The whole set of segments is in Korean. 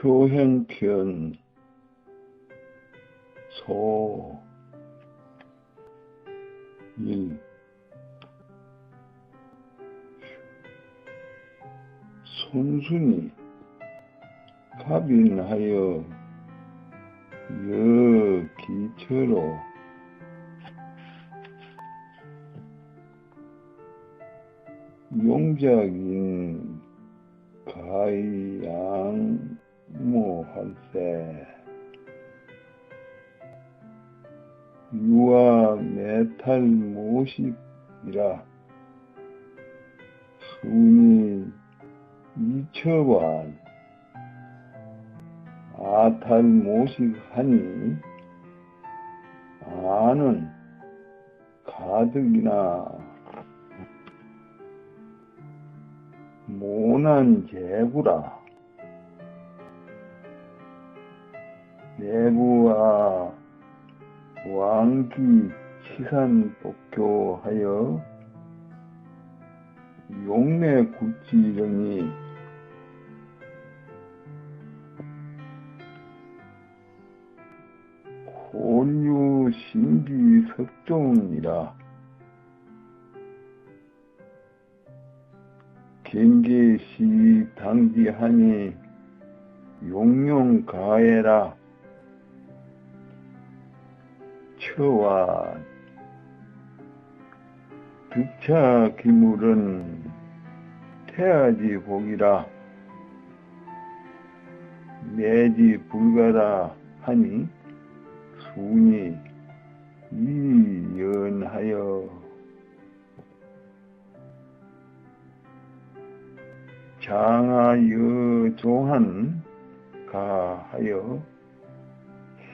표현편. 소. 일. 손순이. 갑인하여 여기처로. 용작인 가이양 모할세. 유아 메탈 모식이라 순이 이처반 아탈 모식하니 아는 가득이나 모난 제구라 내부와 왕기 치산 복교하여 용내 굴지령이 혼유 신비 석종이라 경계시 당지하니 용용 가해라 처와 득차 기물은 태아지 복이라 매지 불가라 하니 순이 이연하여. 장하여 조한 가하여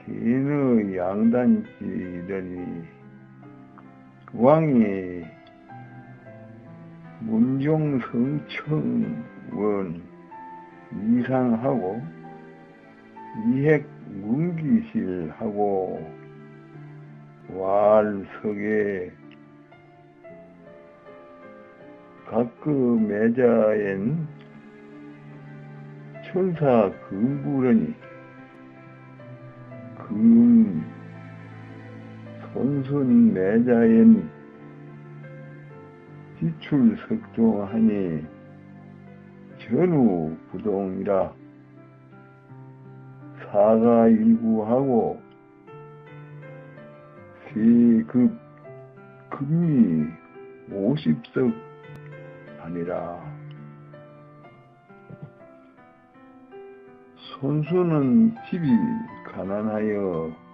신의 양단지더니 왕이 문종성청원 이상하고 이핵 문기실하고 왈석에 각그 매자엔 천사 금부러니 손순 매자엔 지출 석종하니 전후 부동이라 사가 일구하고 세급 금이 오십석 아니라. 손수는 집이 가난하여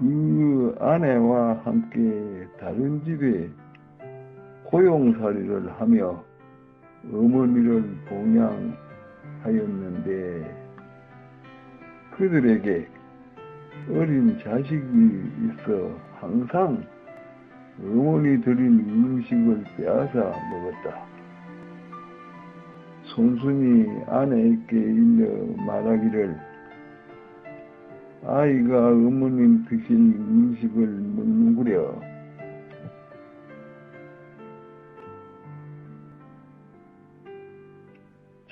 그 아내와 함께 다른 집에 호용살이를 하며 어머니를 봉양하였는데 그들에게 어린 자식이 있어 항상 어머니 드린 음식을 빼앗아 먹었다. 손순이 아내에게 일러 말하기를 아이가 어머님 드신 음식을 먹는구려.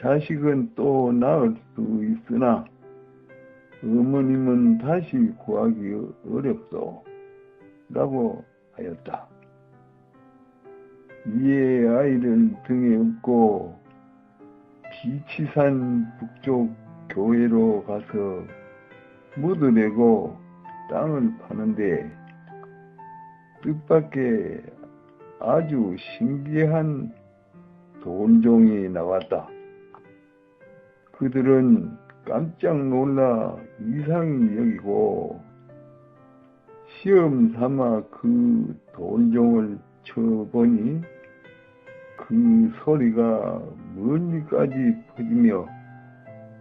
자식은 또 낳을 수 있으나 어머님은 다시 구하기 어렵소. 라고 하였다. 이에 아이를 등에 업고 비치산 북쪽 교회로 가서 묻어내고 땅을 파는데 뜻밖의 아주 신기한 돈종이 나왔다. 그들은 깜짝 놀라 이상히 여기고 시험 삼아 그 돌종을 쳐보니 그 소리가 멀리까지 퍼지며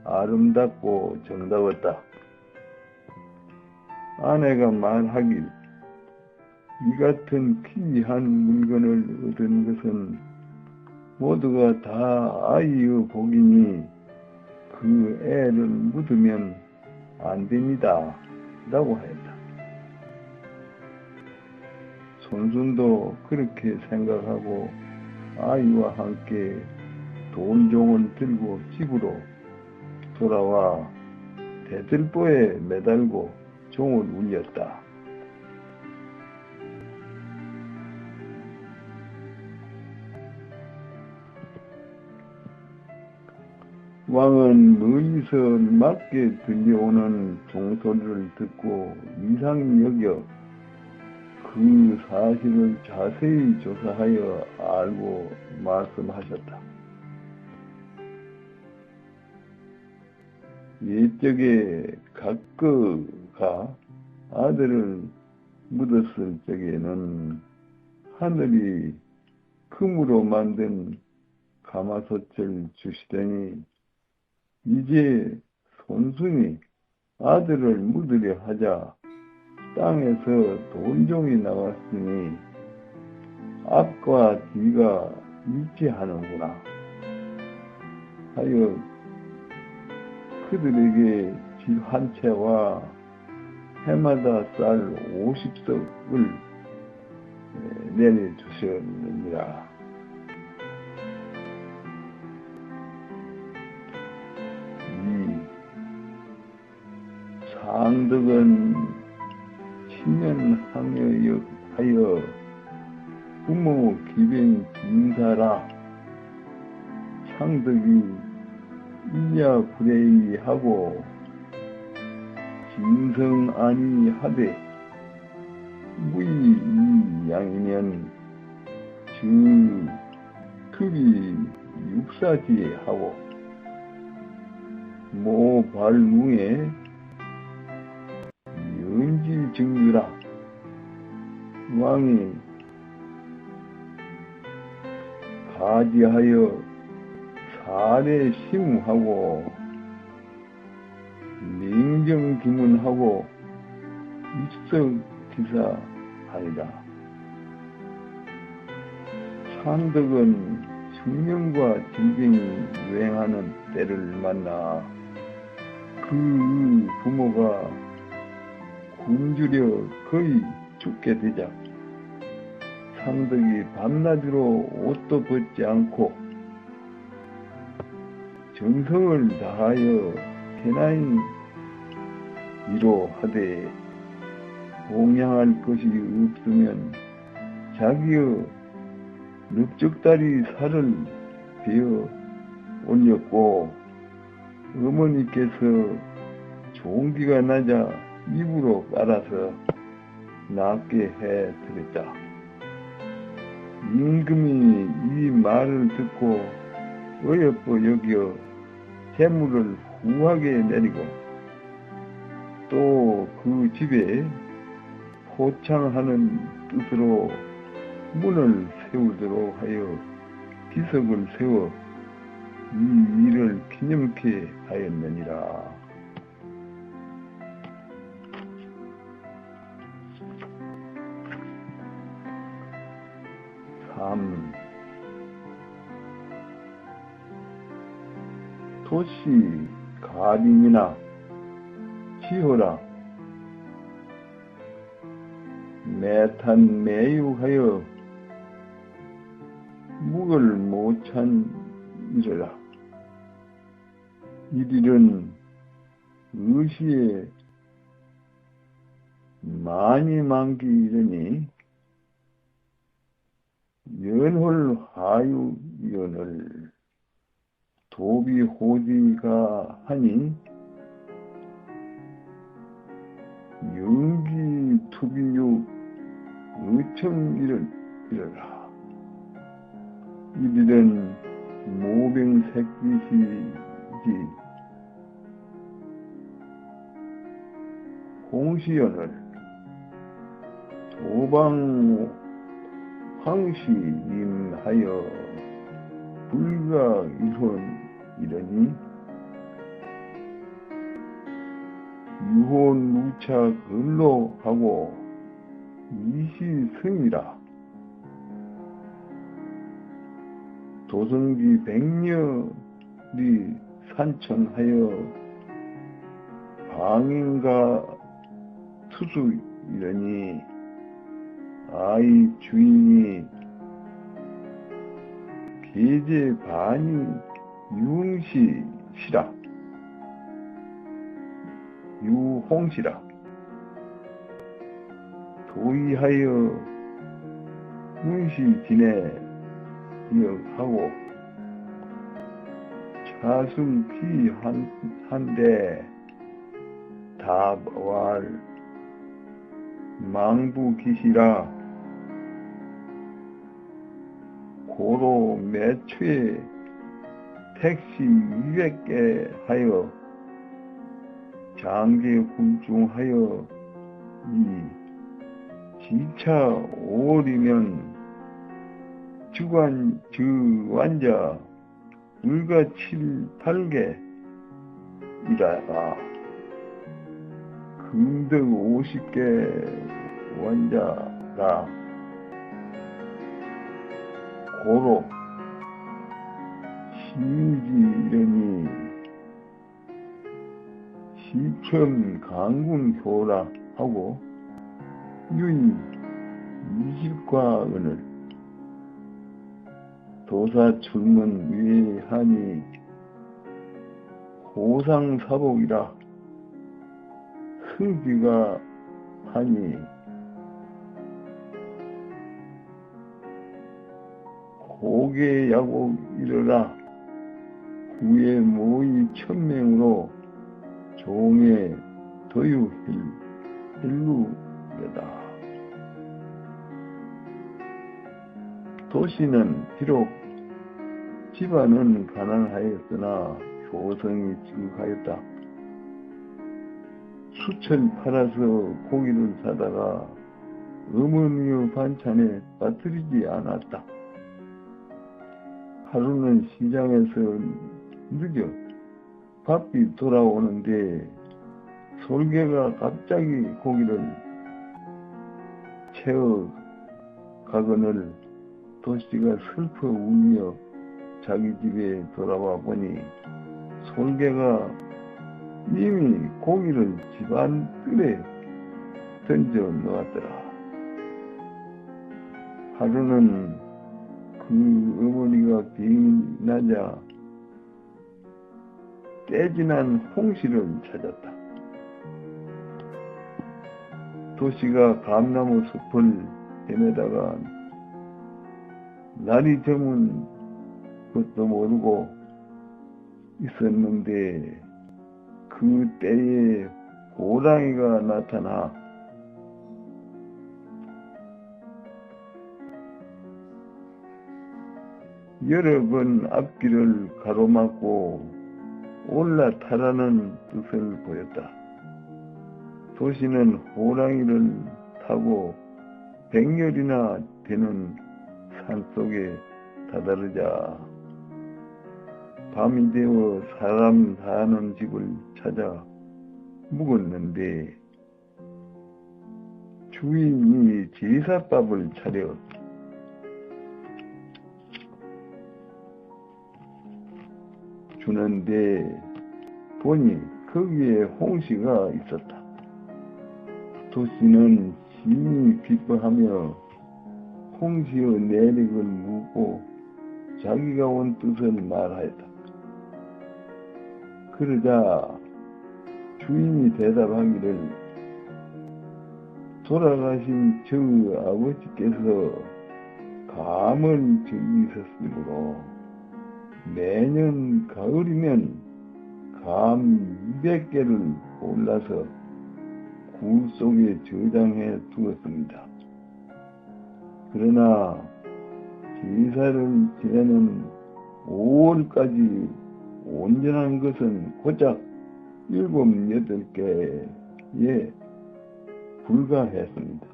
아름답고 정다웠다. 아내가 말하길 이 같은 귀한 물건을 얻은 것은 모두가 다 아이의 복이니 그 애를 묻으면 안 됩니다. 라고 하였다. 손순도 그렇게 생각하고 아이와 함께 돈종을 들고 집으로 돌아와 대들보에 매달고 종을 울렸다. 왕은 멀리서 맞게 들려오는 종소리를 듣고 이상히 여겨 그 사실을 자세히 조사하여 알고 말씀하셨다. 옛적에 각 거가 아들을 묻었을 적에는 하늘이 금으로 만든 가마솥을 주시더니 이제 손순이 아들을 묻으려 하자 땅에서 돈종이 나왔으니 앞과 뒤가 일치하는구나 하여 그들에게 집 한 채와 해마다 쌀 50석을 내려주셨느니라. 이 상덕은 신년하여 하여 부모 기변 인사라 상덕이 일야 불레이하고 진성 아니 하되 무이 양이면 주 급이 육사지에 하고 모 발뭉에 연지 증유라 왕이 가지하여 사례 심하고 냉정 기문하고 입석 기사하니라. 산덕은 숙명과 질병이 유행하는 때를 만나 그 부모가 굶주려 거의 죽게 되자 산덕이 밤낮으로 옷도 벗지 않고 정성을 다하여天나인 위로하되 공양할 것이 없으면 자기의 넓적다리 살을 베어 올렸고 어머니께서 종기가 낮아 입으로 깔아서 낫게 해 드렸다. 임금이 이 말을 듣고 어여뻐 여겨 재물을 후하게 내리고 또 그 집에 포창하는 뜻으로 문을 세우도록 하여 기석을 세워 이 일을 기념케 하였느니라. 삼 도시 가림이나 지호라. 매탄 매유하여 묵을 못찬 이르라. 이들은 의시에 많이 만기 이르니 연홀 하유 연을 도비 호디가 하니 연기 투비유 의청 이르라. 이들은 모병 새끼시지. 공시연을 도방 황시임하여 불가 일혼 이러니 유혼 무착 을로 하고 이시승이라. 도성기 백녀리 산천하여 방인가 투수 이러니 아이 주인이 계제 반이 융시시라 유홍시라. 도의하여 문시 지내 기억하고 자술피 한, 한대 다왈 망부기시라. 고로 매초에 택시 200개 하여 장계 굴중하여 이 지차 5월이면 주관 주완자 물가 7, 8개 이라가 금득 50개 원자가 고로 시지 이러니 시천 강군 효라 하고 유이 이실과 은을 도사 출문 위하니 호상사복이라 흙이가 하니 고개 야고 이르라. 구의 모의 천명으로 종의 더유 일루되다. 도시는 비록 집안은 가난하였으나 효성이 지극하였다. 수천 팔아서 고기를 사다가 어머니의 반찬에 빠뜨리지 않았다. 하루는 시장에서 늦어 밥이 돌아오는데 솔개가 갑자기 고기를 채워 가거늘 도시가 슬퍼 울며 자기 집에 돌아와 보니 솔개가 이미 고기를 집안 뜰에 던져 놓았더라. 하루는 그 어머니가 비나자 깨진한 홍시를 찾았다. 도시가 감나무 숲을 헤매다가 날이 저문 것도 모르고 있었는데 그 때에 호랑이가 나타나 여러 번 앞길을 가로막고 올라타라는 뜻을 보였다. 도시는 호랑이를 타고 백열이나 되는 산속에 다다르자 밤이 되어 사람 사는 집을 찾아 묵었는데 주인이 제사밥을 차려 주는데 보니 거기에 홍시가 있었다. 도시는 심히 기뻐하며 홍시의 내력을 묻고 자기가 온 뜻을 말하였다. 그러자 주인이 대답하기를 돌아가신 저 아버지께서 감을 즐기셨으므로 매년 가을이면 감 200개를 골라서 굴 속에 저장해 두었습니다. 그러나 제사를 지내는 5월까지 온전한 것은 고작 일곱, 여덟 개에 불과했습니다.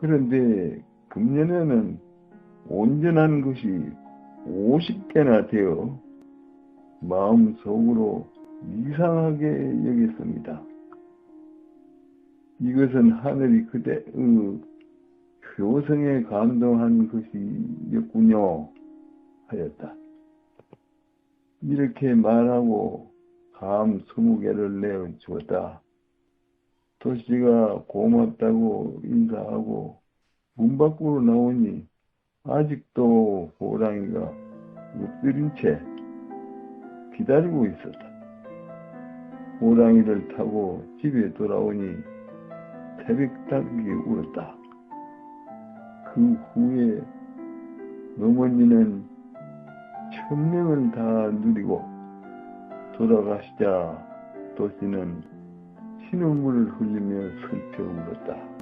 그런데 금년에는 온전한 것이 50개나 되어 마음속으로 이상하게 여겼습니다. 이것은 하늘이 그대의 효성에 감동한 것이었군요 하였다. 이렇게 말하고 감 20개를 내어 주었다. 도시가 고맙다고 인사하고 문 밖으로 나오니 아직도 호랑이가 엎드린 채 기다리고 있었다. 호랑이를 타고 집에 돌아오니 태백닭이 울었다. 그 후에 어머니는 천명을 다 누리고 돌아가시자 도시는 신음물을 흘리며 슬퍼 울었다.